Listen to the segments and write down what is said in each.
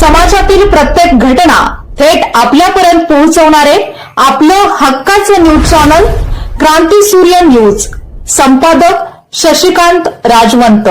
समाजातील प्रत्येक घटना थेट आपल्यापर्यंत पोहोचवणारे आपलं हक्काचं न्यूज चॅनल क्रांती सूर्य न्यूज. संपादक शशिकांत राजवंत.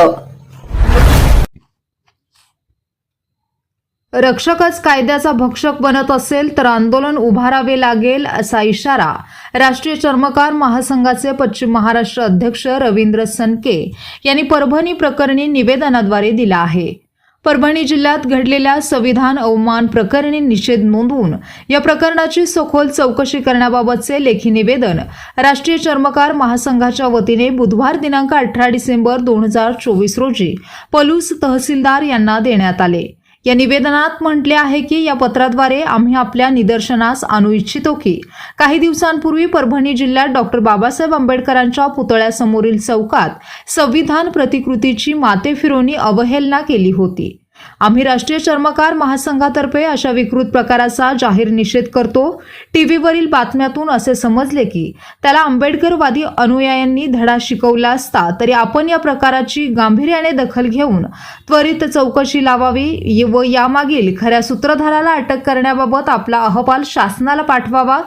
रक्षकच कायद्याचा भक्षक बनत असेल तर आंदोलन उभारावे लागेल असा इशारा राष्ट्रीय चर्मकार महासंघाचे पश्चिम महाराष्ट्र अध्यक्ष रवींद्र सनके यांनी परभणी प्रकरणी निवेदनाद्वारे दिला आहे. परभणी जिल्ह्यात घडलेल्या संविधान अवमान प्रकरणी निषेध नोंदवून या प्रकरणाची सखोल चौकशी करण्याबाबतचे लेखी निवेदन राष्ट्रीय चर्मकार महासंघाच्या वतीने बुधवार दिनांक अठरा डिसेंबर दोन हजार चोवीस रोजी पलूस तहसीलदार यांना देण्यात आले. या निवेदनात म्हटले आहे की या पत्राद्वारे आम्ही आपल्या निदर्शनास आणू इच्छितो की काही दिवसांपूर्वी परभणी जिल्ह्यात डॉक्टर बाबासाहेब आंबेडकरांच्या पुतळ्यासमोरील चौकात संविधान प्रतिकृतीची माते फिरोनी अवहेलना केली होती. आम्ही राष्ट्रीय चर्मकार महासंघातर्फे अशा विकृत प्रकाराचा जाहीर निषेध करतो. टीव्हीवरील बातम्यातून असे समजले की त्याला आंबेडकरवादी अनुयायांनी धडा शिकवला असता तरी आपण या प्रकाराची गांभीर्याने दखल घेऊन त्वरित चौकशी लावावी व यामागील खऱ्या सूत्रधाराला अटक करण्याबाबत आपला अहवाल शासनाला पाठवावा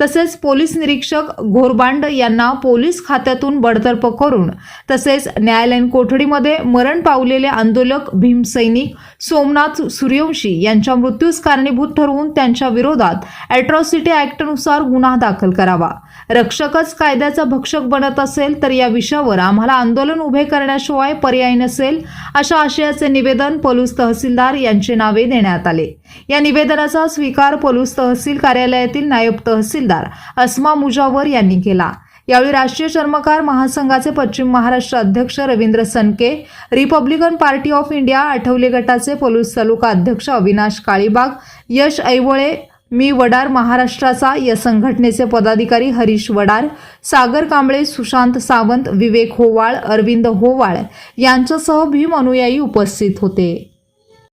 तसेच पोलीस निरीक्षक घोरबांड यांना पोलीस खात्यातून बडतर्फ करून तसेच न्यायालयीन कोठडीमध्ये मरण पावलेले आंदोलक भीमसैनिक सोमनाथ सूर्यवंशी यांच्या मृत्यूस कारणीभूत ठरवून त्यांच्या विरोधात अॅट्रॉसिटी ॲक्टनुसार गुन्हा दाखल करावा. रक्षकच कायद्याचा भक्षक बनत असेल तर या विषयावर आम्हाला आंदोलन उभे करण्याशिवाय पर्याय नसेल अशा आशयाचे निवेदन पलूस तहसीलदार यांचे नावे देण्यात आले. या निवेदनाचा स्वीकार पलूस तहसील कार्यालयातील नायब तहसील तहसीलदार अस्मा मुजावर यांनी केला. यावेळी राष्ट्रीय चर्मकार महासंघाचे पश्चिम महाराष्ट्र अध्यक्ष Ravindra Sanke Republican Party of India Athawale गटाचे पोलीस तालुका अध्यक्ष अविनाश काळीबाग यश ऐवळे मी वडार महाराष्ट्राचा या संघटनेचे पदाधिकारी हरीश वडार सागर कांबळे सुशांत सावंत विवेक होवाळ अरविंद होवाळ यांच्यासह भीम अनुयायी उपस्थित होते.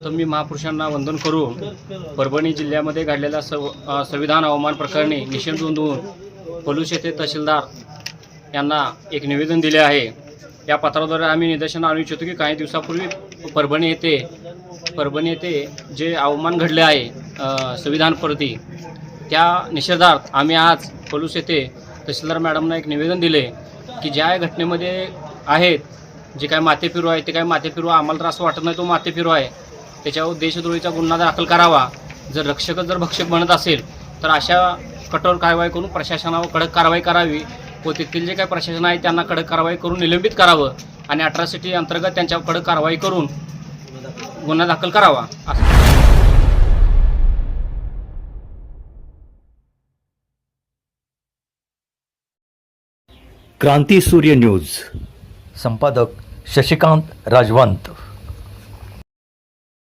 तर मी महापुरुषांना वंदन करू. परभणी जिल्ह्यामध्ये घडलेल्या सव संविधान अवमान प्रकरणी निषेध नोंदवून पलूस येथे तहसीलदार यांना एक निवेदन दिले आहे. या पत्राद्वारे आम्ही निदर्शन आणू इच्छितो की काही दिवसापूर्वी परभणी येथे परभणी येथे जे अवमान घडले आहे संविधान संविधानप्रती त्या निषेधार्थ आम्ही आज पलूस येथे तहसीलदार मॅडमना एक निवेदन दिले की ज्या घटनेमध्ये आहेत जे काय माथेफिरू आहे ते काय माथेफिरू आम्हाला तर असं वाटत नाही तो माथेफिरू आहे. त्याच्यावर देशद्रोहीचा गुन्हा दाखल करावा जर रक्षकच जर भक्षक बनत असेल तर अशा कठोर कारवाई करून प्रशासनावर कडक कारवाई करावी. व तेथील जे काही प्रशासन आहे त्यांना कडक कारवाई करून निलंबित करावं आणि अठरासिटी अंतर्गत त्यांच्यावर कडक कारवाई करून गुन्हा दाखल करावा. क्रांती सूर्य न्यूज. संपादक शशिकांत राजवंत.